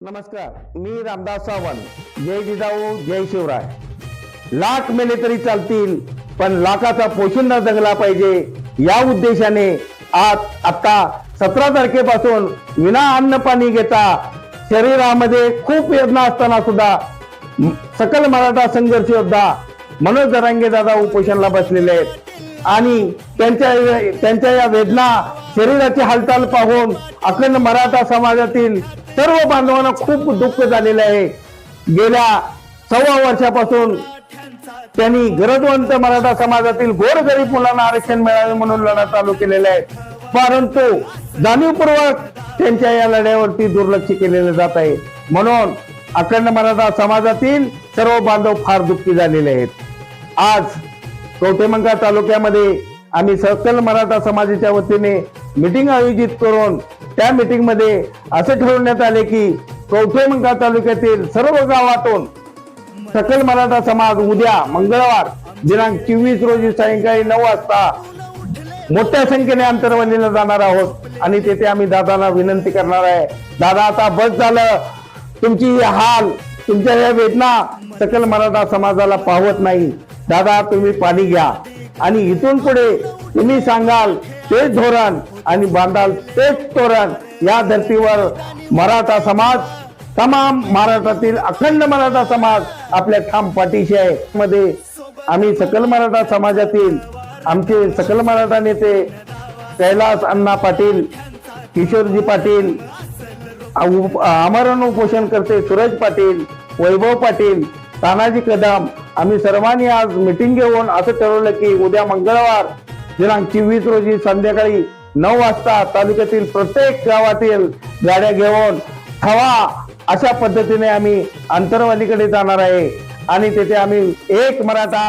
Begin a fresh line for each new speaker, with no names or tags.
नमस्कार मी रामदास सावंत. जय जिजाऊ जय शिवराय. लाख मेले तरी चालतील पण लाखाचा पोशिंदा जगला पाहिजे या उद्देशाने आज आता सतरा तारखेपासून विना अन्न पाणी घेता शरीरामध्ये खूप वेदना असताना सुद्धा सकल मराठा संघर्ष योद्धा मनोज दरांगे दादा उपोषणला बसलेले आहेत. आणि त्यांच्या त्यांच्या या वेदना शरीराची हालचाल पाहून अखंड मराठा समाजातील सर्व बांधवांना खूप दुःख झालेलं आहे. गेल्या सव्वा वर्षापासून त्यांनी गरजवंत मराठा समाजातील गोरगरीब मुलांना आरक्षण मिळावे म्हणून लढा चालू केलेला आहे. परंतु जाणीवपूर्वक त्यांच्या या लढ्यावरती दुर्लक्ष केलेलं जात आहे. म्हणून अखंड मराठा समाजातील सर्व बांधव फार दुःखी झालेले आहेत. आज कवठेमंका तालुक्यामध्ये आम्ही सकल मराठा समाजाच्या वतीने मिटिंग आयोजित करून त्या मिटिंगमध्ये असे ठरवण्यात आले की कवठेमंका तालुक्यातील सर्व गावातून सकल मराठा समाज उद्या मंगळवार दिनांक चोवीस रोजी सायंकाळी नऊ वाजता मोठ्या संख्येने अंतरवलीला जाणार आहोत. आणि तेथे आम्ही दादाला विनंती करणार आहे. दादा आता बस झालं. तुमची ही हाल तुमच्या या वेदना सकल मराठा समाजाला पाहत नाही. दादा तुम्ही पाणी घ्या. आणि इथून पुढे तुम्ही सांगाल ते धोरण आणि बांधाल तेच तोरण या धर्तीवर मराठा समाज तमाम महाराष्ट्रातील अखंड मराठा समाज आपल्या ठाम पाठीशी आहे. मध्ये आम्ही सकल मराठा समाजातील आमचे सकल मराठा नेते कैलास अण्णा पाटील किशोरजी पाटील उप- आमरण उपोषण करते सूरज पाटील वैभव पाटील तानाजी कदम आम्ही सर्वांनी आज मिटिंग घेऊन असं ठरवलं की उद्या मंगळवार दिनांक चोवीस रोजी संध्याकाळी नऊ वाजता तालुक्यातील प्रत्येक गावातील गाड्या घेऊन हवा अशा पद्धतीने आम्ही अंतरवालीकडे जाणार आहे. आणि तेथे आम्ही एक मराठा